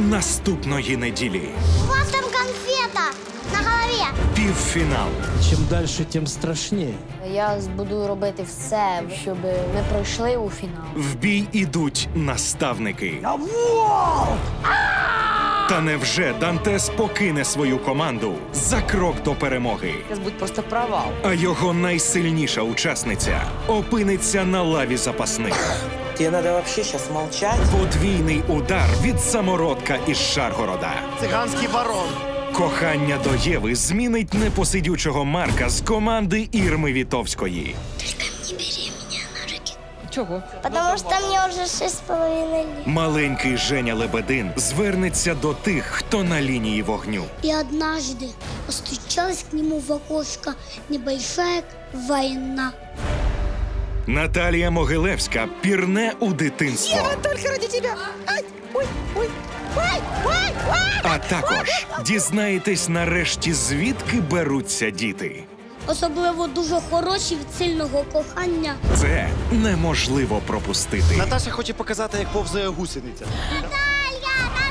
наступної неділі. У вас там конфета на голові. Півфінал. Чим далі, тим страшніше. Я буду робити все, щоб ми пройшли у фінал. В бій ідуть наставники. Та невже Дантес покине свою команду за крок до перемоги? Сейчас будет просто провал. А його найсильніша учасниця опиниться на лаві запасних. Тебе надо вообще сейчас молчать. Подвійний удар від самородка із Шаргорода. Циганський барон. Кохання до Єви змінить непосидючого Марка з команди Ірми Вітовської. Чего? Потому что мне уже шесть с половиной лет. Маленький Женя Лебедин звернеться до тих, хто на лінії вогню. И однажды постучалась к нему в окошко небольшая война. Наталія Могилевська пірне у дитинство. Только ради тебя. Ай, ой, ой. Ой, ой, ой. А також дізнаєтесь нарешті, звідки беруться діти. Особливо дуже хороші від сильного кохання. Це неможливо пропустити. Наташа хоче показати, як повзає гусениця. Наталья,